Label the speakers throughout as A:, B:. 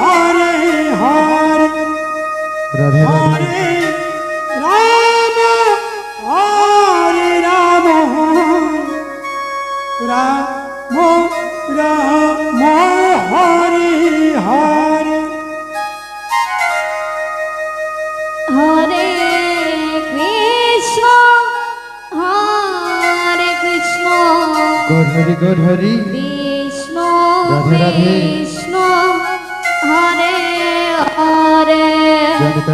A: Hare Hare
B: Radhe Radhe.
A: Hare Ram Hare Ram. Ram Ram Hare Hare.
C: Hare Krishna Hare Krishna.
B: Gaurhari Gaurhari
C: Krishna
B: Radhe Radhe.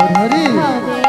C: Hari